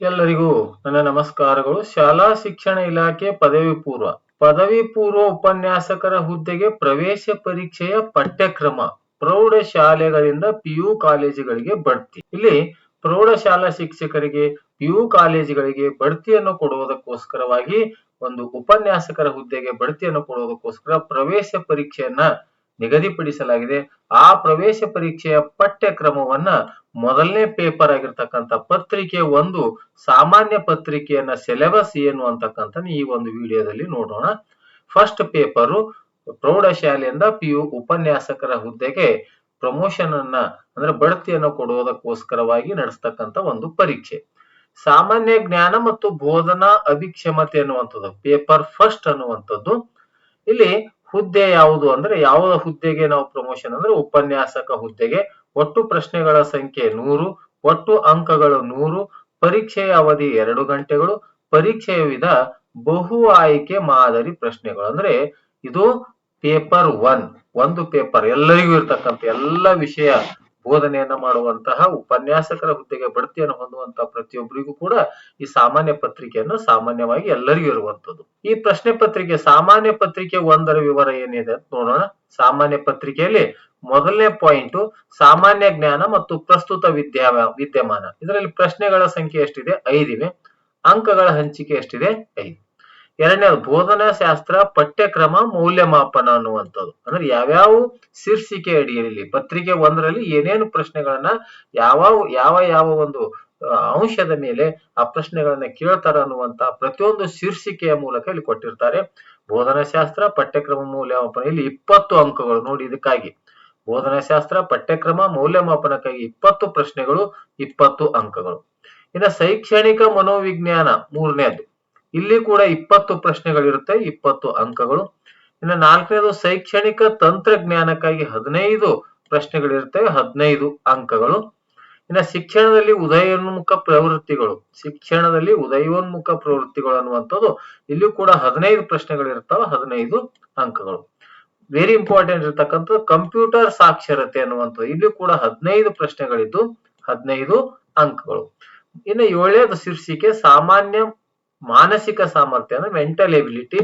ಎಲ್ಲರಿಗೂ ನನ್ನ ನಮಸ್ಕಾರಗಳು. ಶಾಲಾ ಶಿಕ್ಷಣ ಇಲಾಖೆ ಪದವಿ ಪೂರ್ವ. ಪದವಿ ಪೂರ್ವ ಉಪನ್ಯಾಸಕರ ಹುದ್ದೆಗೆ ಪ್ರವೇಶ ಪರೀಕ್ಷೆಯ ಪಠ್ಯಕ್ರಮ ಪ್ರೌಢ ಶಾಲೆಗಳಿಂದ ಪಿಯು ಕಾಲೇಜುಗಳಿಗೆ ಬಡ್ತಿ ಇಲ್ಲಿ ಪ್ರೌಢಶಾಲಾ ಶಿಕ್ಷಕರಿಗೆ, ಪಿಯು ಕಾಲೇಜುಗಳಿಗೆ ಬಡ್ತಿಯನ್ನು ಕೊಡುವುದಕ್ಕೋಸ್ಕರವಾಗಿ ಒಂದು ಉಪನ್ಯಾಸಕರ ಹುದ್ದೆಗೆ ಬಡ್ತಿಯನ್ನು ಕೊಡುವುದಕ್ಕೋಸ್ಕರ ಪ್ರವೇಶ ಪರೀಕ್ಷೆಯನ್ನ ನಿಗದಿಪಡಿಸಲಾಗಿದೆ. ಆ ಪ್ರವೇಶ ಪರೀಕ್ಷೆಯ ಪಠ್ಯಕ್ರಮವನ್ನ ಮೊದಲನೇ ಪೇಪರ್ ಆಗಿರ್ತಕ್ಕಂಥ ಪತ್ರಿಕೆ ಒಂದು, ಸಾಮಾನ್ಯ ಪತ್ರಿಕೆಯನ್ನ ಸಿಲೆಬಸ್ ಏನು ಅಂತಕ್ಕಂಥ ಈ ಒಂದು ವಿಡಿಯೋದಲ್ಲಿ ನೋಡೋಣ. ಫಸ್ಟ್ ಪೇಪರು ಪ್ರೌಢಶಾಲೆಯಿಂದ ಪಿ ಯು ಉಪನ್ಯಾಸಕರ ಹುದ್ದೆಗೆ ಪ್ರಮೋಷನ್ ಅನ್ನ, ಅಂದ್ರೆ ಬಡ್ತಿಯನ್ನು ಕೊಡುವುದಕ್ಕೋಸ್ಕರವಾಗಿ ನಡೆಸ್ತಕ್ಕಂಥ ಒಂದು ಪರೀಕ್ಷೆ. ಸಾಮಾನ್ಯ ಜ್ಞಾನ ಮತ್ತು ಬೋಧನಾ ಅಭಿಕ್ಷಮತೆ ಅನ್ನುವಂಥದ್ದು ಪೇಪರ್ ಫಸ್ಟ್ ಅನ್ನುವಂಥದ್ದು. ಇಲ್ಲಿ ಹುದ್ದೆ ಯಾವುದು ಅಂದ್ರೆ ಯಾವ ಹುದ್ದೆಗೆ ನಾವು ಪ್ರಮೋಷನ್ ಅಂದ್ರೆ ಉಪನ್ಯಾಸಕ ಹುದ್ದೆಗೆ ಒಟ್ಟು ಪ್ರಶ್ನೆಗಳ ಸಂಖ್ಯೆ ನೂರು, ಒಟ್ಟು ಅಂಕಗಳು ನೂರು, ಪರೀಕ್ಷೆಯ ಅವಧಿ ಎರಡು ಗಂಟೆಗಳು ಪರೀಕ್ಷೆಯ ವಿಧ ಬಹು ಆಯ್ಕೆ ಮಾದರಿ ಪ್ರಶ್ನೆಗಳು. ಅಂದ್ರೆ ಇದು ಪೇಪರ್ ಒನ್, ಒಂದು ಪೇಪರ್ ಎಲ್ಲರಿಗೂ ಇರ್ತಕ್ಕಂಥ ಎಲ್ಲ ವಿಷಯ ಬೋಧನೆಯನ್ನ ಮಾಡುವಂತಹ ಉಪನ್ಯಾಸಕರ ಹುದ್ದೆಗೆ ಬಡ್ತಿಯನ್ನು ಹೊಂದುವಂತ ಪ್ರತಿಯೊಬ್ಬರಿಗೂ ಕೂಡ ಈ ಸಾಮಾನ್ಯ ಪತ್ರಿಕೆಯನ್ನು ಸಾಮಾನ್ಯವಾಗಿ ಎಲ್ಲರಿಗೂ ಇರುವಂತದ್ದು ಈ ಪ್ರಶ್ನೆ ಪತ್ರಿಕೆ, ಸಾಮಾನ್ಯ ಪತ್ರಿಕೆ ಒಂದರ ವಿವರ ಏನಿದೆ ಅಂತ ನೋಡೋಣ. ಸಾಮಾನ್ಯ ಪತ್ರಿಕೆಯಲ್ಲಿ ಮೊದಲನೇ ಪಾಯಿಂಟ್ ಸಾಮಾನ್ಯ ಜ್ಞಾನ ಮತ್ತು ಪ್ರಸ್ತುತ ವಿದ್ಯಾ ವಿದ್ಯಮಾನ. ಇದರಲ್ಲಿ ಪ್ರಶ್ನೆಗಳ ಸಂಖ್ಯೆ ಎಷ್ಟಿದೆ? ಐದಿವೆ ಅಂಕಗಳ ಹಂಚಿಕೆ ಎಷ್ಟಿದೆ? ಐದು. ಎರಡನೇ ಬೋಧನಾ ಶಾಸ್ತ್ರ, ಪಠ್ಯಕ್ರಮ, ಮೌಲ್ಯಮಾಪನ ಅನ್ನುವಂಥದ್ದು. ಅಂದ್ರೆ ಯಾವ್ಯಾವ ಶೀರ್ಷಿಕೆ ಅಡಿಯಲ್ಲಿ, ಪತ್ರಿಕೆ ಒಂದರಲ್ಲಿ ಏನೇನು ಪ್ರಶ್ನೆಗಳನ್ನ ಯಾವ ಯಾವ ಯಾವ ಒಂದು ಅಂಶದ ಮೇಲೆ ಆ ಪ್ರಶ್ನೆಗಳನ್ನ ಕೇಳ್ತಾರ ಅನ್ನುವಂತ ಪ್ರತಿಯೊಂದು ಶೀರ್ಷಿಕೆಯ ಮೂಲಕ ಇಲ್ಲಿ ಕೊಟ್ಟಿರ್ತಾರೆ. ಬೋಧನಾ ಶಾಸ್ತ್ರ, ಪಠ್ಯಕ್ರಮ, ಮೌಲ್ಯಮಾಪನ, ಇಲ್ಲಿ ಇಪ್ಪತ್ತು ಅಂಕಗಳು ನೋಡಿ ಇದಕ್ಕಾಗಿ. ಬೋಧನಾ ಶಾಸ್ತ್ರ ಪಠ್ಯಕ್ರಮ, ಮೌಲ್ಯಮಾಪನಕ್ಕಾಗಿ ಇಪ್ಪತ್ತು ಪ್ರಶ್ನೆಗಳು, ಇಪ್ಪತ್ತು ಅಂಕಗಳು. ಇನ್ನು ಶೈಕ್ಷಣಿಕ ಮನೋವಿಜ್ಞಾನ ಮೂರನೇದು ಇಲ್ಲಿ ಕೂಡ ಇಪ್ಪತ್ತು ಪ್ರಶ್ನೆಗಳಿರುತ್ತೆ, ಇಪ್ಪತ್ತು ಅಂಕಗಳು. ಇನ್ನು ನಾಲ್ಕನೇದು ಶೈಕ್ಷಣಿಕ ತಂತ್ರಜ್ಞಾನಕ್ಕಾಗಿ ಹದಿನೈದು ಪ್ರಶ್ನೆಗಳಿರ್ತವೆ ಹದಿನೈದು ಅಂಕಗಳು. ಇನ್ನು ಶಿಕ್ಷಣದಲ್ಲಿ ಉದಯೋನ್ಮುಖ ಪ್ರವೃತ್ತಿಗಳು, ಶಿಕ್ಷಣದಲ್ಲಿ ಉದಯೋನ್ಮುಖ ಪ್ರವೃತ್ತಿಗಳು ಅನ್ನುವಂಥದ್ದು ಇಲ್ಲಿ ಕೂಡ ಹದಿನೈದು ಪ್ರಶ್ನೆಗಳಿರ್ತಾವ, ಹದಿನೈದು ಅಂಕಗಳು. ವೆರಿ ಇಂಪಾರ್ಟೆಂಟ್ ಇರ್ತಕ್ಕಂಥದ್ದು ಕಂಪ್ಯೂಟರ್ ಸಾಕ್ಷರತೆ ಅನ್ನುವಂಥದ್ದು. ಇಲ್ಲಿ ಕೂಡ ಹದಿನೈದು ಪ್ರಶ್ನೆಗಳಿದ್ದು, ಹದಿನೈದು ಅಂಕಗಳು. ಇನ್ನು ಏಳನೇದು ಶೀರ್ಷಿಕೆ, ಸಾಮಾನ್ಯ ಮಾನಸಿಕ ಸಾಮರ್ಥ್ಯ ಅಂದ್ರೆ ಮೆಂಟಲ್ ಎಬಿಲಿಟಿ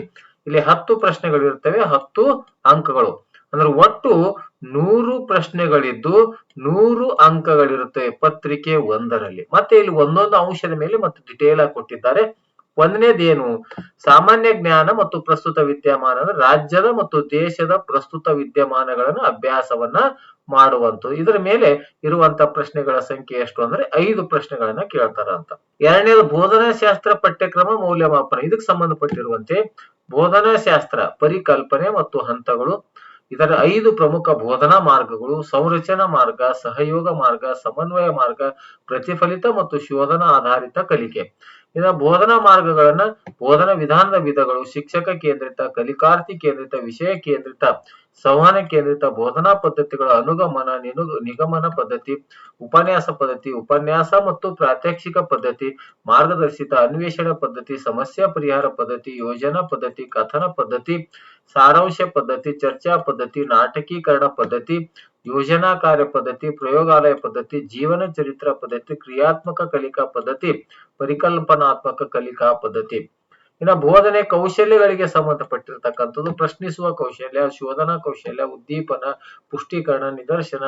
ಇಲ್ಲಿ ಹತ್ತು ಪ್ರಶ್ನೆಗಳು ಇರ್ತವೆ ಹತ್ತು ಅಂಕಗಳು. ಅಂದ್ರೆ ಒಟ್ಟು ನೂರು ಪ್ರಶ್ನೆಗಳಿದ್ದು, ನೂರು ಅಂಕಗಳಿರುತ್ತವೆ ಪತ್ರಿಕೆ ಒಂದರಲ್ಲಿ. ಮತ್ತೆ ಇಲ್ಲಿ ಒಂದೊಂದು ಅಂಶದ ಮೇಲೆ ಮತ್ತೆ ಡಿಟೇಲ್ ಆಗಿ ಕೊಟ್ಟಿದ್ದಾರೆ. ಒಂದನೇದೇನು, ಸಾಮಾನ್ಯ ಜ್ಞಾನ ಮತ್ತು ಪ್ರಸ್ತುತ ವಿದ್ಯಮಾನ ರಾಜ್ಯದ ಮತ್ತು ದೇಶದ ಪ್ರಸ್ತುತ ವಿದ್ಯಮಾನಗಳನ್ನು ಅಭ್ಯಾಸವನ್ನ ಮಾಡುವಂತ ಇದರ ಮೇಲೆ ಇರುವಂತ ಪ್ರಶ್ನೆಗಳ ಸಂಖ್ಯೆ ಎಷ್ಟು ಅಂದ್ರೆ ಐದು ಪ್ರಶ್ನೆಗಳನ್ನ ಕೇಳ್ತಾರ ಅಂತ. ಎರಡನೇದು ಬೋಧನಾ ಶಾಸ್ತ್ರ ಪಠ್ಯಕ್ರಮ ಮೌಲ್ಯಮಾಪನ. ಇದಕ್ಕೆ ಸಂಬಂಧಪಟ್ಟಿರುವಂತೆ ಬೋಧನಾ ಶಾಸ್ತ್ರ, ಪರಿಕಲ್ಪನೆ ಮತ್ತು ಹಂತಗಳು. ಇದರ ಐದು ಪ್ರಮುಖ ಬೋಧನಾ ಮಾರ್ಗಗಳು ಸಂರಚನಾ ಮಾರ್ಗ, ಸಹಯೋಗ ಮಾರ್ಗ, ಸಮನ್ವಯ ಮಾರ್ಗ, ಪ್ರತಿಫಲಿತ ಮತ್ತು ಶೋಧನಾ ಆಧಾರಿತ ಕಲಿಕೆ. ಇನ್ನು ಬೋಧನಾ ಮಾರ್ಗಗಳನ್ನ ಬೋಧನಾ ವಿಧಾನದ ವಿಧಗಳು, ಶಿಕ್ಷಕ ಕೇಂದ್ರಿತ, ಕಲಿಕಾರ್ಥಿ ಕೇಂದ್ರಿತ, ವಿಷಯ ಕೇಂದ್ರಿತ, ಸಂವಹನ ಕೇಂದ್ರಿತ, ಬೋಧನಾ ಪದ್ಧತಿಗಳ ಅನುಗಮನ ನಿಗಮನ ಪದ್ಧತಿ, ಉಪನ್ಯಾಸ ಪದ್ಧತಿ, ಉಪನ್ಯಾಸ ಮತ್ತು ಪ್ರಾತ್ಯಕ್ಷಿಕ ಪದ್ಧತಿ, ಮಾರ್ಗದರ್ಶಿತ ಅನ್ವೇಷಣೆ ಪದ್ಧತಿ, ಸಮಸ್ಯೆ ಪರಿಹಾರ ಪದ್ಧತಿ, ಯೋಜನಾ ಪದ್ಧತಿ, ಕಥನ ಪದ್ಧತಿ, ಸಾರಾಂಶ ಪದ್ಧತಿ, ಚರ್ಚಾ ಪದ್ಧತಿ, ನಾಟಕೀಕರಣ ಪದ್ಧತಿ ಯೋಜನಾ ಕಾರ್ಯ ಪದ್ಧತಿ, ಪ್ರಯೋಗಾಲಯ ಪದ್ಧತಿ, ಜೀವನ ಚರಿತ್ರ ಪದ್ಧತಿ, ಕ್ರಿಯಾತ್ಮಕ ಕಲಿಕಾ ಪದ್ಧತಿ, ಪರಿಕಲ್ಪನಾತ್ಮಕ ಕಲಿಕಾ ಪದ್ಧತಿ. ಇನ್ನು ಬೋಧನೆ ಕೌಶಲ್ಯಗಳಿಗೆ ಸಂಬಂಧಪಟ್ಟಿರ್ತಕ್ಕಂಥದ್ದು ಪ್ರಶ್ನಿಸುವ ಕೌಶಲ್ಯ, ಶೋಧನಾ ಕೌಶಲ್ಯ, ಉದ್ದೀಪನ, ಪುಷ್ಟೀಕರಣ, ನಿದರ್ಶನ,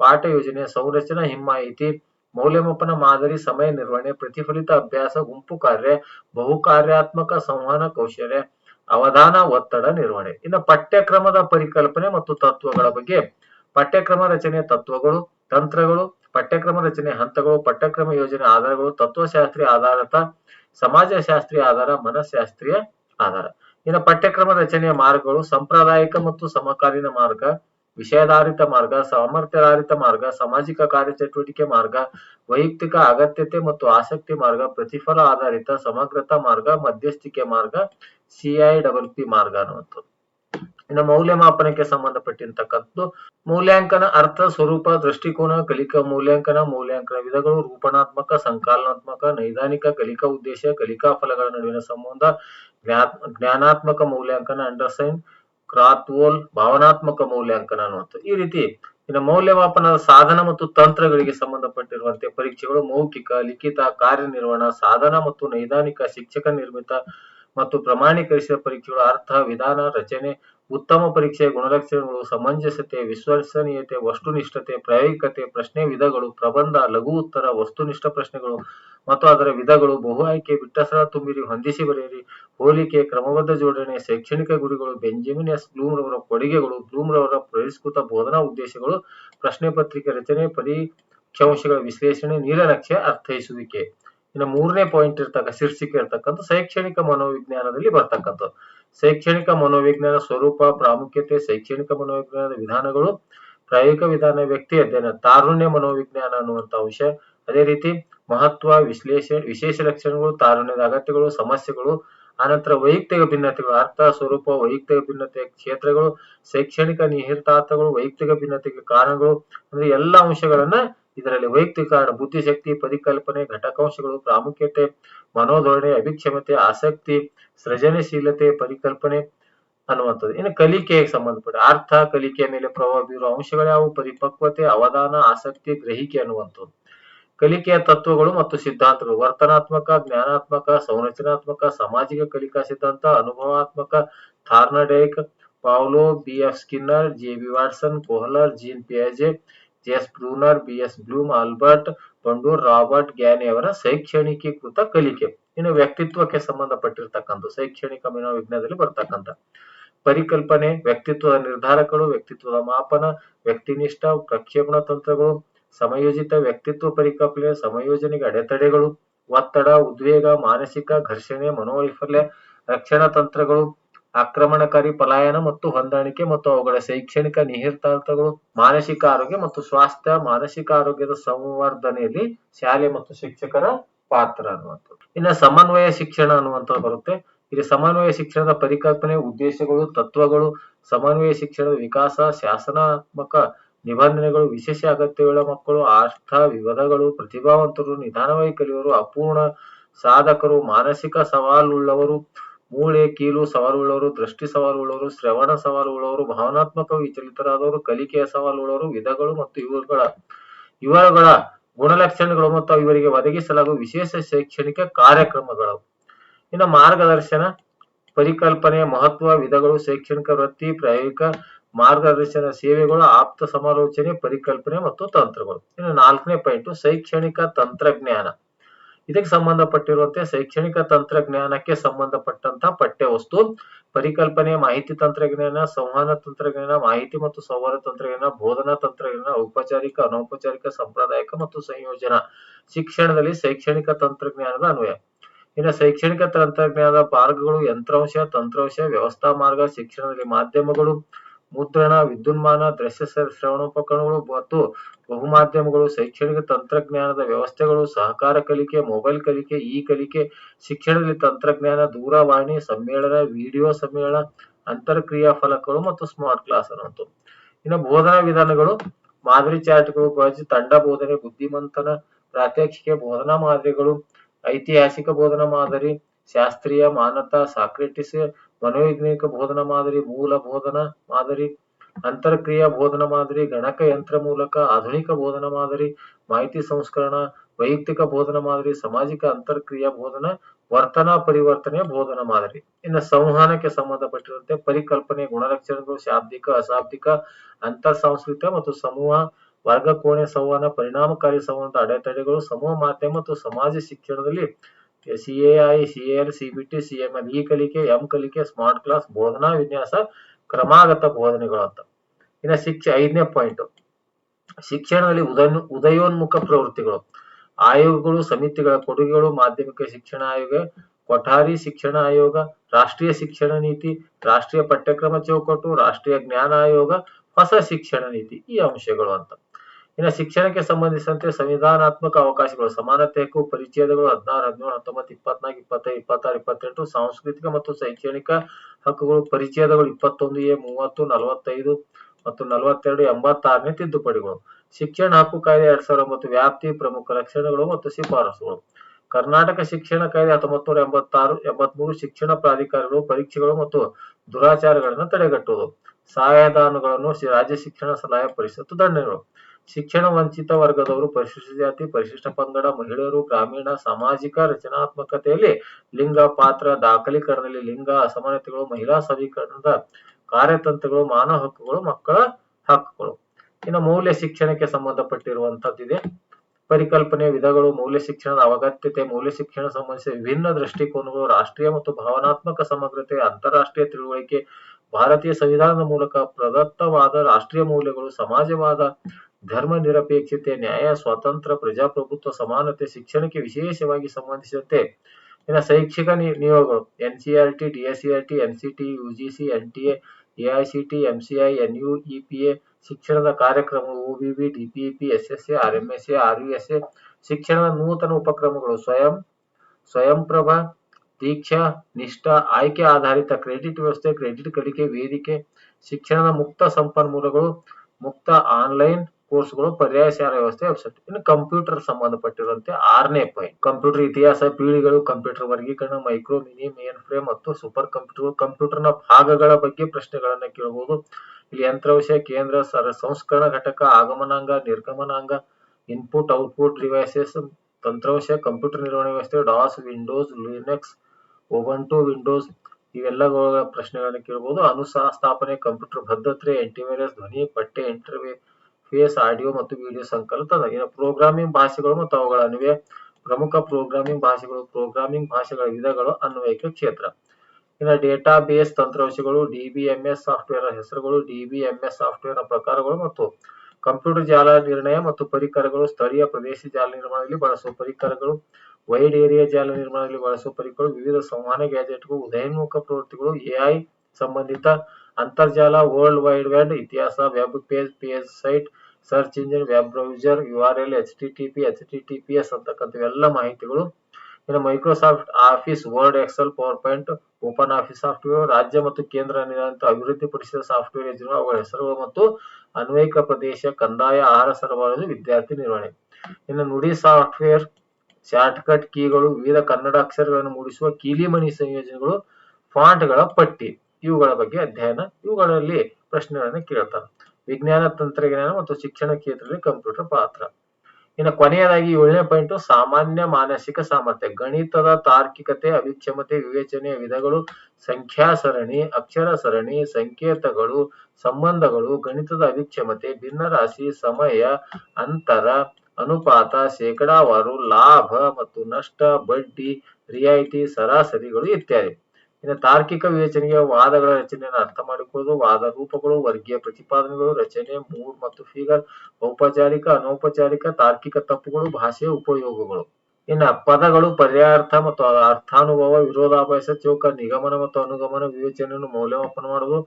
ಪಾಠ ಯೋಜನೆ, ಸಂರಚನಾ ಹಿಮ್ಮಾಯಿತಿ, ಮೌಲ್ಯಮಾಪನ ಮಾದರಿ, ಸಮಯ ನಿರ್ವಹಣೆ, ಪ್ರತಿಫಲಿತ ಅಭ್ಯಾಸ, ಗುಂಪು ಕಾರ್ಯ, ಬಹುಕಾರ್ಯಾತ್ಮಕ ಸಂವಹನ ಕೌಶಲ್ಯ, ಅವಧಾನ ಒತ್ತಡ ನಿರ್ವಹಣೆ. ಇನ್ನು ಪಠ್ಯಕ್ರಮದ ಪರಿಕಲ್ಪನೆ ಮತ್ತು ತತ್ವಗಳ ಬಗ್ಗೆ ಪಠ್ಯಕ್ರಮ ರಚನೆ ತತ್ವಗಳು, ತಂತ್ರಗಳು, ಪಠ್ಯಕ್ರಮ ರಚನೆ ಹಂತಗಳು, ಪಠ್ಯಕ್ರಮ ಯೋಜನೆ ಆಧಾರಗಳು, ತತ್ವಶಾಸ್ತ್ರೀಯ ಆಧಾರಿತ, ಸಮಾಜಶಾಸ್ತ್ರೀಯ ಆಧಾರ, ಮನಃಶಾಸ್ತ್ರೀಯ ಆಧಾರ. ಇನ್ನು ಪಠ್ಯಕ್ರಮ ರಚನೆಯ ಮಾರ್ಗಗಳು, ಸಾಂಪ್ರದಾಯಿಕ ಮತ್ತು ಸಮಕಾಲೀನ ಮಾರ್ಗ, ವಿಷಯಾಧಾರಿತ ಮಾರ್ಗ, ಸಾಮರ್ಥ್ಯಾಧಾರಿತ ಮಾರ್ಗ, ಸಾಮಾಜಿಕ ಕಾರ್ಯಚಟುವಟಿಕೆ ಮಾರ್ಗ, ವೈಯಕ್ತಿಕ ಅಗತ್ಯತೆ ಮತ್ತು ಆಸಕ್ತಿ ಮಾರ್ಗ, ಪ್ರತಿಫಲ ಆಧಾರಿತ, ಸಮಗ್ರತಾ ಮಾರ್ಗ, ಮಧ್ಯಸ್ಥಿಕೆ ಮಾರ್ಗ ಸಿಐ ಡಬಲ್ ಪಿ ಮಾರ್ಗ ಅನ್ನುವಂಥದ್ದು. ಇನ್ನು ಮೌಲ್ಯಮಾಪನಕ್ಕೆ ಸಂಬಂಧಪಟ್ಟಿರ್ತಕ್ಕಂಥದ್ದು ಮೌಲ್ಯಾಂಕನ ಅರ್ಥ, ಸ್ವರೂಪ, ದೃಷ್ಟಿಕೋನ, ಕಲಿಕಾ ಮೌಲ್ಯಾಂಕನ ಮೌಲ್ಯಾಂಕನ ವಿಧಗಳು ರೂಪಣಾತ್ಮಕ ಸಂಕಲನಾತ್ಮಕ, ನೈದಾನಿಕ, ಕಲಿಕಾ ಉದ್ದೇಶ, ಕಲಿಕಾ ಫಲಗಳ ನಡುವಿನ ಸಂಬಂಧ ಜ್ಞಾನಾತ್ಮಕ ಮೌಲ್ಯಾಂಕನ, ಅಂಡರ್ಸೈನ್, ಕ್ರಾತ್ವೋಲ್, ಭಾವನಾತ್ಮಕ ಮೌಲ್ಯಾಂಕನ ಅನ್ನುವಂಥ ಈ ರೀತಿ ಇನ್ನು ಮೌಲ್ಯಮಾಪನದ ಸಾಧನ ಮತ್ತು ತಂತ್ರಗಳಿಗೆ ಸಂಬಂಧಪಟ್ಟಿರುವಂತೆ ಪರೀಕ್ಷೆಗಳು ಮೌಖಿಕ, ಲಿಖಿತ, ಕಾರ್ಯನಿರ್ವಹಣ, ಸಾಧನ ಮತ್ತು ನೈದಾನಿಕ, ಶಿಕ್ಷಕ ನಿರ್ಮಿತ ಮತ್ತು ಪ್ರಮಾಣೀಕರಿಸಿದ ಪರೀಕ್ಷೆಗಳ ಅರ್ಥ, ವಿಧಾನ, ರಚನೆ ಉತ್ತಮ ಪರೀಕ್ಷೆಯ ಗುಣಲಕ್ಷಣಗಳು, ಸಮಂಜಸತೆ, ವಿಶ್ವಸನೀಯತೆ, ವಸ್ತುನಿಷ್ಠತೆ, ಪ್ರಾಯೋಗಿಕತೆ, ಪ್ರಶ್ನೆ ವಿಧಗಳು, ಪ್ರಬಂಧ, ಲಘು ಉತ್ತರ, ವಸ್ತುನಿಷ್ಠ ಪ್ರಶ್ನೆಗಳು ಮತ್ತು ಅದರ ವಿಧಗಳು ಬಹು ಆಯ್ಕೆ, ಬಿಟ್ಟಸರ ತುಂಬಿರಿ, ಹೊಂದಿಸಿ ಬರೆಯಿರಿ. ಹೋಲಿಕೆ, ಕ್ರಮಬದ್ಧ ಜೋಡಣೆ, ಶೈಕ್ಷಣಿಕ ಗುರಿಗಳು ಬೆಂಜಮಿನ್ ಎಸ್ ಬ್ಲೂಮ್ ರವರ ಕೊಡುಗೆಗಳು ಬ್ಲೂಮ್ ರವರ ಪರಿಷ್ಕೃತ ಬೋಧನಾ ಉದ್ದೇಶಗಳು, ಪ್ರಶ್ನೆ ಪತ್ರಿಕೆ ರಚನೆ, ಪರೀಕ್ಷಾಂಶಗಳ ವಿಶ್ಲೇಷಣೆ, ನೀಲನಕ್ಷೆ ಅರ್ಥೈಸುವಿಕೆ. ಇನ್ನು ಮೂರನೇ ಪಾಯಿಂಟ್ ಇರ್ತಕ್ಕ, ಶೀರ್ಷಿಕೆ ಇರ್ತಕ್ಕಂಥ ಶೈಕ್ಷಣಿಕ ಮನೋವಿಜ್ಞಾನದಲ್ಲಿ ಬರ್ತಕ್ಕಂಥದ್ದು. ಶೈಕ್ಷಣಿಕ ಮನೋವಿಜ್ಞಾನ ಸ್ವರೂಪ, ಪ್ರಾಮುಖ್ಯತೆ, ಶೈಕ್ಷಣಿಕ ಮನೋವಿಜ್ಞಾನದ ವಿಧಾನಗಳು, ಪ್ರಾಯೋಗಿಕ ವಿಧಾನ ವ್ಯಕ್ತಿ ಅಧ್ಯಯನ, ತಾರುಣ್ಯ ಮನೋವಿಜ್ಞಾನ ಅನ್ನುವಂತ ಅಂಶ ಅದೇ ರೀತಿ ಮಹತ್ವ, ವಿಶ್ಲೇಷಣೆ, ವಿಶೇಷ ಲಕ್ಷಣಗಳು, ತಾರುಣ್ಯದ ಅಗತ್ಯಗಳು, ಸಮಸ್ಯೆಗಳು, ಆನಂತರ ವೈಯಕ್ತಿಕ ಭಿನ್ನತೆಗಳು, ಅರ್ಥ ಸ್ವರೂಪ, ವೈಯಕ್ತಿಕ ಭಿನ್ನತೆಯ ಕ್ಷೇತ್ರಗಳು, ಶೈಕ್ಷಣಿಕ ನಿಹಿತಾರ್ಥಗಳು, ವೈಯಕ್ತಿಕ ಭಿನ್ನತೆಗೆ ಕಾರಣಗಳು, ಅಂದ್ರೆ ಎಲ್ಲಾ ಅಂಶಗಳನ್ನ ಇದರಲ್ಲಿ ವೈಯಕ್ತಿಕ ಕಾರಣ ಬುದ್ಧಿಶಕ್ತಿ ಪರಿಕಲ್ಪನೆ, ಘಟಕಾಂಶಗಳು, ಪ್ರಾಮುಖ್ಯತೆ, ಮನೋಧೋರಣೆ, ಅಭಿಕ್ಷಮತೆ, ಆಸಕ್ತಿ, ಸೃಜನಶೀಲತೆ, ಪರಿಕಲ್ಪನೆ ಅನ್ನುವಂಥದ್ದು. ಇನ್ನು ಕಲಿಕೆಗೆ ಸಂಬಂಧಪಟ್ಟ ಅರ್ಥ, ಕಲಿಕೆಯ ಮೇಲೆ ಪ್ರಭಾವ ಬೀರುವ ಅಂಶಗಳ್ಯಾವು ಪರಿಪಕ್ವತೆ, ಅವಧಾನ, ಆಸಕ್ತಿ, ಗ್ರಹಿಕೆ ಅನ್ನುವಂಥದ್ದು. ಕಲಿಕೆಯ ತತ್ವಗಳು ಮತ್ತು ಸಿದ್ಧಾಂತಗಳು. ವರ್ತನಾತ್ಮಕ, ಜ್ಞಾನಾತ್ಮಕ, ಸಂರಚನಾತ್ಮಕ, ಸಾಮಾಜಿಕ ಕಲಿಕಾ ಸಿದ್ಧಾಂತ, ಅನುಭವಾತ್ಮಕ, Thorndike, Pavlov, B F Skinner, J B Watson, Kohler, Jean ಪಿಯಾಜೆ J S Bruner B S Bloom, Albert Bandura, Robert Gagne ಅವರ ಶೈಕ್ಷಣಿಕೀಕೃತ ಕಲಿಕೆ. ಇನ್ನು ವ್ಯಕ್ತಿತ್ವಕ್ಕೆ ಸಂಬಂಧಪಟ್ಟಿರ್ತಕ್ಕಂಥ ಶೈಕ್ಷಣಿಕ ಮನೋವಿಜ್ಞಾನದಲ್ಲಿ ಬರ್ತಕ್ಕಂಥ ಪರಿಕಲ್ಪನೆ, ವ್ಯಕ್ತಿತ್ವದ ನಿರ್ಧಾರಕಗಳು ವ್ಯಕ್ತಿತ್ವದ ಮಾಪನ, ವ್ಯಕ್ತಿನಿಷ್ಠ, ಪ್ರಕ್ಷೇಪಣ ತಂತ್ರಗಳು ಸಮಯೋಜಿತ ವ್ಯಕ್ತಿತ್ವ ಪರಿಕಲ್ಪನೆ, ಸಮಯೋಜನೆಗೆ ಅಡೆತಡೆಗಳು, ಒತ್ತಡ, ಉದ್ವೇಗ, ಮಾನಸಿಕ ಘರ್ಷಣೆ, ಮನೋವೈಫಲ್ಯ, ರಕ್ಷಣಾ ತಂತ್ರಗಳು ಆಕ್ರಮಣಕಾರಿ ಪಲಾಯನ ಮತ್ತು ಹೊಂದಾಣಿಕೆ ಮತ್ತು ಅವುಗಳ ಶೈಕ್ಷಣಿಕ ನಿಹಿತಾರ್ಥಗಳು ಮಾನಸಿಕ ಆರೋಗ್ಯ ಮತ್ತು ಸ್ವಾಸ್ಥ್ಯ, ಮಾನಸಿಕ ಆರೋಗ್ಯದ ಸಂವರ್ಧನೆಯಲ್ಲಿ ಶಾಲೆ ಮತ್ತು ಶಿಕ್ಷಕರ ಪಾತ್ರ ಅನ್ನುವಂಥದ್ದು. ಇನ್ನು ಸಮನ್ವಯ ಶಿಕ್ಷಣ ಅನ್ನುವಂಥದ್ದು ಬರುತ್ತೆ. ಇಲ್ಲಿ ಸಮನ್ವಯ ಶಿಕ್ಷಣದ ಪರಿಕಲ್ಪನೆ, ಉದ್ದೇಶಗಳು, ತತ್ವಗಳು, ಸಮನ್ವಯ ಶಿಕ್ಷಣದ ವಿಕಾಸ, ಶಾಸನಾತ್ಮಕ ನಿಬಂಧನೆಗಳು, ವಿಶೇಷ ಅಗತ್ಯಗಳ ಮಕ್ಕಳು ಅರ್ಥ ವಿವರಗಳು, ಪ್ರತಿಭಾವಂತರು, ನಿಧಾನವಾಗಿ ಕಲಿಯುವರು ಅಪೂರ್ಣ ಸಾಧಕರು, ಮಾನಸಿಕ ಸವಾಲುಳ್ಳವರು ಮೂಳೆ, ಕೀಲು ಸವಾಲುಳ್ಳವರು, ದೃಷ್ಟಿ ಸವಾಲುಳ್ಳವರು, ಶ್ರವಣ ಸವಾಲುಳ್ಳವರು, ಭಾವನಾತ್ಮಕ ವಿಚಲಿತರಾದವರು, ಕಲಿಕೆಯ ಸವಾಲುಳ್ಳವರು, ವಿಧಗಳು ಮತ್ತು ಇವುಗಳ ಇವರುಗಳ ಗುಣಲಕ್ಷಣಗಳು ಮತ್ತು ಇವರಿಗೆ ಒದಗಿಸಲಾಗುವ ವಿಶೇಷ ಶೈಕ್ಷಣಿಕ ಕಾರ್ಯಕ್ರಮಗಳು. ಇನ್ನು ಮಾರ್ಗದರ್ಶನ, ಪರಿಕಲ್ಪನೆ, ಮಹತ್ವ, ವಿಧಗಳು, ಶೈಕ್ಷಣಿಕ ವೃತ್ತಿ, ಪ್ರಾಯೋಗಿಕ ಮಾರ್ಗದರ್ಶನ ಸೇವೆಗಳು, ಆಪ್ತ ಸಮಾಲೋಚನೆ, ಪರಿಕಲ್ಪನೆ ಮತ್ತು ತಂತ್ರಗಳು. ಇನ್ನು ನಾಲ್ಕನೇ ಪಾಯಿಂಟ್, ಶೈಕ್ಷಣಿಕ ತಂತ್ರಜ್ಞಾನ. ಇದಕ್ಕೆ ಸಂಬಂಧಪಟ್ಟಿರುವಂತೆ ಶೈಕ್ಷಣಿಕ ತಂತ್ರಜ್ಞಾನಕ್ಕೆ ಸಂಬಂಧಪಟ್ಟಂತ ಪಠ್ಯವಸ್ತು, ಪರಿಕಲ್ಪನೆ, ಮಾಹಿತಿ ತಂತ್ರಜ್ಞಾನ, ಸಂವಹನ ತಂತ್ರಜ್ಞಾನ, ಮಾಹಿತಿ ಮತ್ತು ಸಂವಹನ ತಂತ್ರಜ್ಞಾನ, ಬೋಧನಾ ತಂತ್ರಜ್ಞಾನ, ಔಪಚಾರಿಕ, ಅನೌಪಚಾರಿಕ, ಸಾಂಪ್ರದಾಯಿಕ ಮತ್ತು ಸಂಯೋಜನಾ ಶಿಕ್ಷಣದಲ್ಲಿ ಶೈಕ್ಷಣಿಕ ತಂತ್ರಜ್ಞಾನದ ಅನ್ವಯ. ಇನ್ನು ಶೈಕ್ಷಣಿಕ ತಂತ್ರಜ್ಞಾನದ ಮಾರ್ಗಗಳು ಯಂತ್ರಾಂಶ, ತಂತ್ರಾಂಶ, ವ್ಯವಸ್ಥಾ ಮಾರ್ಗ, ಶಿಕ್ಷಣದಲ್ಲಿ ಮಾಧ್ಯಮಗಳು ಮುದ್ರಣ, ವಿದ್ಯುನ್ಮಾನ, ದೃಶ್ಯ ಶ್ರವಣೋಪಕರಣಗಳು ಮತ್ತು ಬಹುಮಾಧ್ಯಮಗಳು, ಶೈಕ್ಷಣಿಕ ತಂತ್ರಜ್ಞಾನದ ವ್ಯವಸ್ಥೆಗಳು, ಸಹಕಾರ ಕಲಿಕೆ, ಮೊಬೈಲ್ ಕಲಿಕೆ ಇ ಕಲಿಕೆ, ಶಿಕ್ಷಣದಲ್ಲಿ ತಂತ್ರಜ್ಞಾನ, ದೂರವಾಣಿ ಸಮ್ಮೇಳನ, ವಿಡಿಯೋ ಸಮ್ಮೇಳನ, ಅಂತರ್ಕ್ರಿಯಾ ಫಲಕಗಳು ಮತ್ತು ಸ್ಮಾರ್ಟ್ ಕ್ಲಾಸ್ ಅನ್ನುವಂಥದ್ದು. ಇನ್ನು ಬೋಧನಾ ವಿಧಾನಗಳು, ಮಾದರಿ ಚಾರ್ಟ್ಗಳು ಬಳಸಿ ತಂಡ ಬೋಧನೆ ಬುದ್ಧಿಮಂತನ ಪ್ರಾತ್ಯಕ್ಷಿಕೆ ಬೋಧನಾ ಮಾದರಿಗಳು, ಐತಿಹಾಸಿಕ ಬೋಧನಾ ಮಾದರಿ, ಶಾಸ್ತ್ರೀಯ ಮಾನತಾ, ಸಾಕ್ರೆಟಿಸ್ ಮನೋವೈಜ್ಞಾನಿಕ ಬೋಧನಾ ಮಾದರಿ, ಮೂಲ ಬೋಧನಾ ಮಾದರಿ, ಅಂತರ್ಕ್ರಿಯಾ ಬೋಧನಾ ಮಾದರಿ, ಗಣಕ ಯಂತ್ರ ಮೂಲಕ ಆಧುನಿಕ ಬೋಧನಾ ಮಾದರಿ, ಮಾಹಿತಿ ಸಂಸ್ಕರಣ, ವೈಯಕ್ತಿಕ ಬೋಧನಾ ಮಾದರಿ, ಸಾಮಾಜಿಕ ಅಂತರ್ಕ್ರಿಯಾ ಬೋಧನಾ, ವರ್ತನಾ ಪರಿವರ್ತನೆಯ ಬೋಧನಾ ಮಾದರಿ. ಇನ್ನು ಸಂವಹನಕ್ಕೆ ಸಂಬಂಧಪಟ್ಟಿರುವಂತೆ ಪರಿಕಲ್ಪನೆ, ಗುಣಲಕ್ಷಣಗಳು, ಶಾಬ್ದಿಕ, ಅಶಾಬ್ದಿಕ ಅಂತರ್ ಸಾಂಸ್ಕೃತಿಕ ಮತ್ತು ಸಮೂಹ ವರ್ಗ ಕೋಣೆ ಸಂವಹನ, ಪರಿಣಾಮಕಾರಿ ಸಂವಹನದ ಅಡೆತಡೆಗಳು, ಸಮೂಹ ಮಾಧ್ಯಮ ಮತ್ತು ಸಮಾಜ ಶಿಕ್ಷಣದಲ್ಲಿ ಸಿಎಐ ಸಿಎಲ್ ಸಿಬಿಟಿ ಸಿಎಂಎಲ್ ಈ ಕಲಿಕೆ, ಎಂ ಕಲಿಕೆ, ಸ್ಮಾರ್ಟ್ ಕ್ಲಾಸ್, ಬೋಧನಾ ವಿನ್ಯಾಸ, ಕ್ರಮಾಗತ ಬೋಧನೆಗಳು ಅಂತ. ಇನ್ನ ಶಿಕ್ಷ, ಐದನೇ ಪಾಯಿಂಟ್. ಶಿಕ್ಷಣದಲ್ಲಿ ಉದಯ ಉದಯೋನ್ಮುಖ ಪ್ರವೃತ್ತಿಗಳು. ಆಯೋಗಗಳು, ಸಮಿತಿಗಳ ಕೊಡುಗೆಗಳು, ಮಾಧ್ಯಮಿಕ ಶಿಕ್ಷಣ ಆಯೋಗ, ಕೊಠಾರಿ ಶಿಕ್ಷಣ ಆಯೋಗ, ರಾಷ್ಟ್ರೀಯ ಶಿಕ್ಷಣ ನೀತಿ, ರಾಷ್ಟ್ರೀಯ ಪಠ್ಯಕ್ರಮ ಚೌಕಟ್ಟು, ರಾಷ್ಟ್ರೀಯ ಜ್ಞಾನ ಆಯೋಗ, ಹೊಸ ಶಿಕ್ಷಣ ನೀತಿ, ಈ ಅಂಶಗಳು ಅಂತ. ಇನ್ನು ಶಿಕ್ಷಣಕ್ಕೆ ಸಂಬಂಧಿಸಿದಂತೆ ಸಂವಿಧಾನಾತ್ಮಕ ಅವಕಾಶಗಳು, ಸಮಾನತೆ ಹಕ್ಕು ಪರಿಚ್ಛೇದಗಳು ಹದಿನಾರು, ಹದಿನೇಳು, ಹತ್ತೊಂಬತ್ತು, ಇಪ್ಪತ್ನಾಲ್ಕು, ಇಪ್ಪತ್ತೈದು, ಇಪ್ಪತ್ತಾರು, ಇಪ್ಪತ್ತೆಂಟು, ಸಾಂಸ್ಕೃತಿಕ ಮತ್ತು ಶೈಕ್ಷಣಿಕ ಹಕ್ಕುಗಳು ಪರಿಚ್ಛೇದಗಳು ಇಪ್ಪತ್ತೊಂದು ಎ ಮೂವತ್ತು, ನಲವತ್ತೈದು ಮತ್ತು ನಲವತ್ತೆರಡು ಎಂಬತ್ತಾರನೇ ತಿದ್ದುಪಡಿಗಳು. ಶಿಕ್ಷಣ ಹಕ್ಕು ಕಾಯ್ದೆ ಎರಡ್ ಸಾವಿರದ ಒಂಬತ್ತು ವ್ಯಾಪ್ತಿ ಪ್ರಮುಖ ಲಕ್ಷಣಗಳು ಮತ್ತು ಶಿಫಾರಸುಗಳು. ಕರ್ನಾಟಕ ಶಿಕ್ಷಣ ಕಾಯ್ದೆ ಹತ್ತೊಂಬತ್ತು ನೂರ ಎಂಬತ್ತಾರು, ಎಂಬತ್ಮೂರು ಶಿಕ್ಷಣ ಪ್ರಾಧಿಕಾರಗಳು, ಪರೀಕ್ಷೆಗಳು ಮತ್ತು ದುರಾಚಾರಗಳನ್ನು ತಡೆಗಟ್ಟುವುದು. ಸಹಾಯದಾನಗಳನ್ನು ರಾಜ್ಯ ಶಿಕ್ಷಣ ಸಲಹೆ ಪರಿಷತ್ತು ದಂಡನೆಗಳು ಶಿಕ್ಷಣ ವಂಚಿತ ವರ್ಗದವರು ಪರಿಶಿಷ್ಟ ಜಾತಿ, ಪರಿಶಿಷ್ಟ ಪಂಗಡ, ಮಹಿಳೆಯರು, ಗ್ರಾಮೀಣ, ಸಾಮಾಜಿಕ, ರಚನಾತ್ಮಕತೆಯಲ್ಲಿ ಲಿಂಗ ಪಾತ್ರ ದಾಖಲೀಕರಣದಲ್ಲಿ ಲಿಂಗ ಅಸಮಾನತೆಗಳು, ಮಹಿಳಾ ಸಬಲೀಕರಣದ ಕಾರ್ಯತಂತ್ರಗಳು, ಮಾನವ ಹಕ್ಕುಗಳು, ಮಕ್ಕಳ ಹಕ್ಕುಗಳು. ಇನ್ನು ಮೌಲ್ಯ ಶಿಕ್ಷಣಕ್ಕೆ ಸಂಬಂಧಪಟ್ಟಿರುವಂತದ್ದಿದೆ ಪರಿಕಲ್ಪನೆ ವಿಧಗಳು, ಮೌಲ್ಯ ಶಿಕ್ಷಣದ ಅವಗತ್ಯತೆ ಮೌಲ್ಯ ಶಿಕ್ಷಣ ಸಂಬಂಧಿಸಿದ ವಿಭಿನ್ನ ದೃಷ್ಟಿಕೋನಗಳು, ರಾಷ್ಟ್ರೀಯ ಮತ್ತು ಭಾವನಾತ್ಮಕ ಸಮಗ್ರತೆ, ಅಂತಾರಾಷ್ಟ್ರೀಯ ತಿಳುವಳಿಕೆ, ಭಾರತೀಯ ಸಂವಿಧಾನದ ಮೂಲಕ ಪ್ರದತ್ತವಾದ ರಾಷ್ಟ್ರೀಯ ಮೌಲ್ಯಗಳು, ಸಮಾಜವಾದ ಧರ್ಮ ನಿರಪೇಕ್ಷತೆ, ನ್ಯಾಯ, ಸ್ವಾತಂತ್ರ್ಯ, ಪ್ರಜಾಪ್ರಭುತ್ವ, ಸಮಾನತೆ, ಶಿಕ್ಷಣಕ್ಕೆ ವಿಶೇಷವಾಗಿ ಸಂಬಂಧಿಸಿದಂತೆ ಇನ್ನು ಶೈಕ್ಷಿಕ CR T DSERT N CT UGC NTA AICT MCI NUEPA ಶಿಕ್ಷಣದ ಕಾರ್ಯಕ್ರಮಗಳು A, R U S A ಶಿಕ್ಷಣದ ನೂತನ ಉಪಕ್ರಮಗಳು, ಸ್ವಯಂ, ಸ್ವಯಂಪ್ರಭ, ದೀಕ್ಷಾ, ನಿಷ್ಠಾ, ಆಯ್ಕೆ ಆಧಾರಿತ ಕ್ರೆಡಿಟ್ ವ್ಯವಸ್ಥೆ, ಕ್ರೆಡಿಟ್ ಕಲಿಕೆ, ವೇದಿಕೆ, ಶಿಕ್ಷಣದ ಮುಕ್ತ ಸಂಪನ್ಮೂಲಗಳು, ಮುಕ್ತ ಆನ್ಲೈನ್ ಕೋರ್ಸ್ಗಳು ಪರ್ಯಾಯ ಶಾಲಾ ವ್ಯವಸ್ಥೆ ವೆಬ್ಸೈಟ್ ಇನ್ನು ಕಂಪ್ಯೂಟರ್ ಸಂಬಂಧಪಟ್ಟಿರುವಂತೆ ಆರನೇ ಪಾಯಿಂಟ್ ಕಂಪ್ಯೂಟರ್ ಇತಿಹಾಸ, ಪೀಳಿಗೆಗಳು, ಕಂಪ್ಯೂಟರ್ ವರ್ಗೀಕರಣ, ಮೈಕ್ರೋ, ಮಿನಿ ಮೇನ್ ಫ್ರೇಮ್ ಮತ್ತು ಸೂಪರ್ ಕಂಪ್ಯೂಟರ್ ಕಂಪ್ಯೂಟರ್ನ ಭಾಗಗಳ ಬಗ್ಗೆ ಪ್ರಶ್ನೆಗಳನ್ನ ಕೇಳಬಹುದು ಇಲ್ಲಿ ಯಂತ್ರವಿಷಯ ಕೇಂದ್ರ ಸಂಸ್ಕರಣ ಘಟಕ, ಆಗಮನಾಂಗ, ನಿರ್ಗಮನಾಂಗ ಇನ್ಪುಟ್ ಔಟ್ಪುಟ್ ಡಿವೈಸಸ್ ತಂತ್ರಾಂಶ ಕಂಪ್ಯೂಟರ್ ನಿರ್ವಹಣೆ ವ್ಯವಸ್ಥೆ, DOS, Windows, Linux to Windows ಇವೆಲ್ಲಗಳ ಪ್ರಶ್ನೆಗಳನ್ನ ಕೇಳಬಹುದು ಅನುಸ್ಥಾಪನೆ ಕಂಪ್ಯೂಟರ್ ಭದ್ರತೆ ಆಂಟಿವೈರಸ್ ಧ್ವನಿ ಪಟ್ಟೆ ಇಂಟರ್ವೇ ಫೇಸ್ ಆಡಿಯೋ ಮತ್ತು ವಿಡಿಯೋ ಸಂಕಲಿತ ಇನ್ನು ಪ್ರೋಗ್ರಾಮಿಂಗ್ ಭಾಷೆಗಳು ಮತ್ತು ಅವುಗಳ ಅನ್ವಯ ಪ್ರಮುಖ ಪ್ರೋಗ್ರಾಮಿಂಗ್ ಭಾಷೆಗಳು ಪ್ರೋಗ್ರಾಮಿಂಗ್ ಭಾಷೆಗಳ ವಿಧಗಳು ಅನ್ವಯಿಕ ಕ್ಷೇತ್ರ. ಇನ್ನು ಡೇಟಾ ಬೇಸ್ ತಂತ್ರಾಂಶಗಳು ಡಿಬಿಎಂಎಸ್ ಸಾಫ್ಟ್ವೇರ್ ಹೆಸರುಗಳು ಡಿಬಿಎಂಎಸ್ ಸಾಫ್ಟ್ವೇರ್ ಪ್ರಕಾರಗಳು ಮತ್ತು ಕಂಪ್ಯೂಟರ್ ಜಾಲ ನಿರ್ಣಯ ಮತ್ತು ಪರಿಕರಗಳು, ಸ್ಥಳೀಯ ಪ್ರದೇಶ ಜಾಲ ನಿರ್ಮಾಣದಲ್ಲಿ ಬಳಸುವ ಪರಿಕರಗಳು ವೈಡ್ ಏರಿಯಾ ಜಾಲ ನಿರ್ಮಾಣದಲ್ಲಿ ಬಳಸುವ ಪರಿಕರಗಳು, ವಿವಿಧ ಸಂವಹನ ಗ್ಯಾಜೆಟ್ಗಳು, ಉದಯೋನ್ಮುಖ ಪ್ರವೃತ್ತಿಗಳು ಎಐ ಸಂಬಂಧಿತ ಅಂತರ್ಜಾಲ ವರ್ಲ್ಡ್ ವೈಡ್ ವೆಬ್ ಇತಿಹಾಸ web page page site search engine web browser U R L H T T P H T T P S ಅಂತಕ್ಕಂಥ ಎಲ್ಲ ಮಾಹಿತಿಗಳು. ಇನ್ನು Microsoft Office Word Excel PowerPoint OpenOffice software ರಾಜ್ಯ ಮತ್ತು ಕೇಂದ್ರ ಅಭಿವೃದ್ಧಿಪಡಿಸಿದ ಸಾಫ್ಟ್ವೇರ್ ಯೋಜನೆ ಅವುಗಳ ಹೆಸರುಗಳು ಮತ್ತು ಅನ್ವಯಿಕ ಪ್ರದೇಶ, ಕಂದಾಯ, ಆಹಾರ ಸರಬರಾಜು ವಿದ್ಯಾರ್ಥಿ ನಿರ್ವಹಣೆ. ಇನ್ನು ನುಡಿ ಸಾಫ್ಟ್ವೇರ್ ಶಾರ್ಟ್ಕಟ್ ಕೀಗಳು ವಿವಿಧ ಕನ್ನಡ ಅಕ್ಷರಗಳನ್ನು ಮೂಡಿಸುವ ಕೀಲಿಮಣಿ ಸಂಯೋಜನೆಗಳು ಫಾಂಟ್ಗಳ ಪಟ್ಟಿ, ಇವುಗಳ ಬಗ್ಗೆ ಅಧ್ಯಯನ, ಇವುಗಳಲ್ಲಿ ಪ್ರಶ್ನೆಗಳನ್ನು ಕೇಳ್ತಾರೆ. ವಿಜ್ಞಾನ ತಂತ್ರಜ್ಞಾನ ಮತ್ತು ಶಿಕ್ಷಣ ಕ್ಷೇತ್ರದಲ್ಲಿ ಕಂಪ್ಯೂಟರ್ ಪಾತ್ರ. ಇನ್ನು ಕೊನೆಯದಾಗಿ ಏಳನೇ ಪಾಯಿಂಟ್ ಸಾಮಾನ್ಯ ಮಾನಸಿಕ ಸಾಮರ್ಥ್ಯ, ಗಣಿತದ ತಾರ್ಕಿಕತೆ, ಅವಿಕ್ಷಮತೆ ವಿವೇಚನೆಯ ವಿಧಗಳು ಸಂಖ್ಯಾ ಸರಣಿ ಅಕ್ಷರ ಸರಣಿ ಸಂಕೇತಗಳು, ಸಂಬಂಧಗಳು, ಗಣಿತದ ಅವಿಕ್ಷಮತೆ, ಭಿನ್ನರಾಶಿ, ಸಮಯ, ಅಂತರ, ಅನುಪಾತ, ಶೇಕಡಾವಾರು, ಲಾಭ ಮತ್ತು ನಷ್ಟ, ಬಡ್ಡಿ, ರಿಯಾಯಿತಿ, ಸರಾಸರಿಗಳು ಇತ್ಯಾದಿ. ಇನ್ನು ತಾರ್ಕಿಕ ವಿವೇಚನೆಯ ವಾದಗಳ ರಚನೆಯನ್ನು ಅರ್ಥ ಮಾಡಿಕೊಳ್ಳುವುದು, ವಾದ ರೂಪಗಳು, ವರ್ಗೀಯ ಪ್ರತಿಪಾದನೆಗಳು, ರಚನೆ, ಮೂಡ್ ಮತ್ತು ಫಿಗರ್, ಔಪಚಾರಿಕ, ಅನೌಪಚಾರಿಕ, ತಾರ್ಕಿಕ ತಪ್ಪುಗಳು, ಭಾಷೆಯ ಉಪಯೋಗಗಳು. ಇನ್ನು ಪದಗಳು ಪರ್ಯಾಯಾರ್ಥ ಮತ್ತು ಅರ್ಥಾನುಭವ, ವಿರೋಧಾಭಾಸ, ಚೌಕ, ನಿಗಮನ ಮತ್ತು ಅನುಗಮನ, ವಿವೇಚನೆಯನ್ನು ಮೌಲ್ಯಮಾಪನ ಮಾಡುವುದು,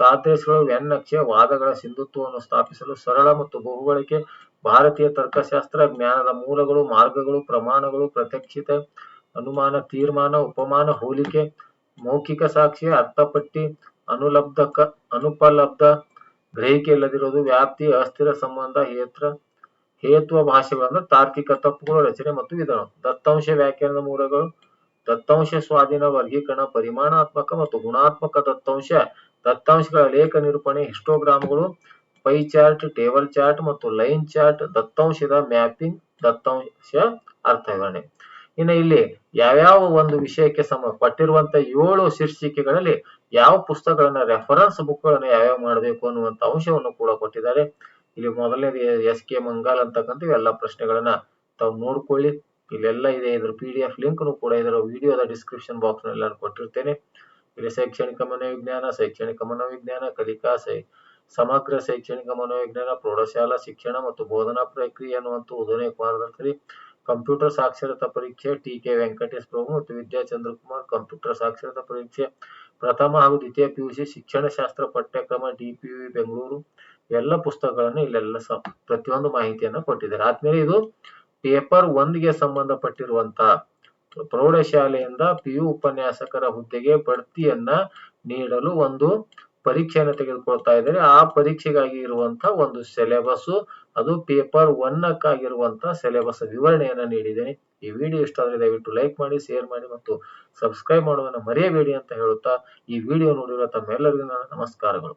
ಸಾದೃಶ್ಯಗಳು ವ್ಯನ್ನಕ್ಷೆ ವಾದಗಳ ಸಿಂಧುತ್ವವನ್ನು ಸ್ಥಾಪಿಸಲು ಸರಳ ಮತ್ತು ಬಹುಬಳಕೆ ಭಾರತೀಯ ತರ್ಕಶಾಸ್ತ್ರ, ಜ್ಞಾನದ ಮೂಲಗಳು, ಮಾರ್ಗಗಳು, ಪ್ರಮಾಣಗಳು, ಪ್ರತ್ಯಕ್ಷಿತ, ಅನುಮಾನ, ತೀರ್ಮಾನ, ಉಪಮಾನ, ಹೋಲಿಕೆ ಮೌಖಿಕ ಸಾಕ್ಷಿ, ಅರ್ಥಪಟ್ಟಿ, ಅನುಲಬ್ಧಕ, ಅನುಪಲಬ್ಧ, ಗ್ರಹಿಕೆ ಇಲ್ಲದಿರುವುದು, ವ್ಯಾಪ್ತಿ, ಅಸ್ಥಿರ ಸಂಬಂಧ, ಹೇತ್ರ, ಹೇತ್ವ ಭಾಷೆಗಳನ್ನ ತಾರ್ಕಿಕ ತಪ್ಪುಗಳು, ರಚನೆ ಮತ್ತು ವಿಧಾನ. ದತ್ತಾಂಶ ವ್ಯಾಖ್ಯಾನದ ಮೂಲಗಳು, ದತ್ತಾಂಶ ಸ್ವಾಧೀನ, ವರ್ಗೀಕರಣ, ಪರಿಮಾಣಾತ್ಮಕ ಮತ್ತು ಗುಣಾತ್ಮಕ ದತ್ತಾಂಶ, ದತ್ತಾಂಶಗಳ ಲೇಖ ನಿರೂಪಣೆ, ಹಿಸ್ಟೋಗ್ರಾಮ್ಗಳು, ಪೈ ಚಾರ್ಟ್, ಟೇಬಲ್ ಚಾರ್ಟ್ ಮತ್ತು ಲೈನ್ ಚಾರ್ಟ್, ದತ್ತಾಂಶದ ಮ್ಯಾಪಿಂಗ್, ದತ್ತಾಂಶ ಅರ್ಥ ವಿವರಣೆ ಇನ್ನು ಇಲ್ಲಿ ಯಾವ್ಯಾವ ಒಂದು ವಿಷಯಕ್ಕೆ ಸಂಬಂಧಪಟ್ಟಿರುವಂತ ಏಳು ಶೀರ್ಷಿಕೆಗಳಲ್ಲಿ ಯಾವ ಪುಸ್ತಕಗಳನ್ನ ರೆಫರೆನ್ಸ್ ಬುಕ್ ಗಳನ್ನ ಯಾವ್ಯಾವ ಮಾಡಬೇಕು ಅನ್ನುವಂತ ಅಂಶವನ್ನು ಕೂಡ ಕೊಟ್ಟಿದ್ದಾರೆ. ಇಲ್ಲಿ ಮೊದಲನೇ ಎಸ್ ಕೆ ಮಂಗಾಲ್ ಅಂತಕ್ಕಂಥ ಇವೆಲ್ಲ ಪ್ರಶ್ನೆಗಳನ್ನ ತಾವು ನೋಡ್ಕೊಳ್ಳಿ. ಇಲ್ಲೆಲ್ಲ ಇದೆ, ಇದ್ರ ಪಿ ಡಿ ಎಫ್ ಲಿಂಕ್ ಕೂಡ ಇದರ ವಿಡಿಯೋದ ಡಿಸ್ಕ್ರಿಪ್ಷನ್ ಬಾಕ್ಸ್ನಲ್ಲಿ ನಾನು ಕೊಟ್ಟಿರ್ತೇನೆ. ಇಲ್ಲಿ ಶೈಕ್ಷಣಿಕ ಮನೋವಿಜ್ಞಾನ ಶೈಕ್ಷಣಿಕ ಮನೋವಿಜ್ಞಾನ, ಕಲಿಕಾ ಸಮಗ್ರ ಶೈಕ್ಷಣಿಕ ಮನೋವಿಜ್ಞಾನ, ಪ್ರೌಢಶಾಲಾ ಶಿಕ್ಷಣ ಮತ್ತು ಬೋಧನಾ ಪ್ರಕ್ರಿಯೆ ಅನ್ನುವಂಥ ಉದಯ ಮಾರ್ಗದರ್ಶಿ ಕಂಪ್ಯೂಟರ್ ಸಾಕ್ಷರತಾ ಪರೀಕ್ಷೆ ಟಿ ಕೆ ವೆಂಕಟೇಶ್ ಪ್ರಭು ಮತ್ತು ವಿದ್ಯಾ ಚಂದ್ರಕುಮಾರ್ ಕಂಪ್ಯೂಟರ್ ಸಾಕ್ಷರತಾ ಪರೀಕ್ಷೆ, ಪ್ರಥಮ ಹಾಗೂ ದ್ವಿತೀಯ ಪಿಯುಸಿ ಶಿಕ್ಷಣ ಶಾಸ್ತ್ರ ಪಠ್ಯಕ್ರಮ ಡಿಪಿಯು ಬೆಂಗಳೂರು, ಎಲ್ಲ ಪುಸ್ತಕಗಳನ್ನು ಇಲ್ಲೆಲ್ಲ ಪ್ರತಿಯೊಂದು ಮಾಹಿತಿಯನ್ನ ಕೊಟ್ಟಿದ್ದಾರೆ. ಆದ್ಮೇಲೆ ಇದು ಪೇಪರ್ ಒಂದ್ಗೆ ಸಂಬಂಧಪಟ್ಟಿರುವಂತ ಪ್ರೌಢಶಾಲೆಯಿಂದ ಪಿಯು ಉಪನ್ಯಾಸಕರ ಹುದ್ದೆಗೆ ಬಡ್ತಿಯನ್ನ ನೀಡಲು ಒಂದು ಪರೀಕ್ಷೆಯನ್ನು ತೆಗೆದುಕೊಳ್ತಾ ಇದ್ದಾರೆ. ಆ ಪರೀಕ್ಷೆಗಾಗಿ ಇರುವಂತ ಒಂದು ಸಿಲೆಬಸ್ ಅದು ಪೇಪರ್ ಒನ್ನಕ್ಕಾಗಿರುವಂತ ಸಿಲೆಬಸ್ ವಿವರಣೆಯನ್ನ ನೀಡಿದ್ದೇನೆ. ಈ ವಿಡಿಯೋ ಇಷ್ಟ ಆದರೆ ದಯವಿಟ್ಟು ಲೈಕ್ ಮಾಡಿ ಶೇರ್ ಮಾಡಿ ಮತ್ತು ಸಬ್ಸ್ಕ್ರೈಬ್ ಮಾಡುವುದನ್ನು ಮರೆಯಬೇಡಿ ಅಂತ ಹೇಳುತ್ತಾ ಈ ವಿಡಿಯೋ ನೋಡಿರುವ ತಮ್ಮೆಲ್ಲರಿಗೂ ನನ್ನ ನಮಸ್ಕಾರಗಳು.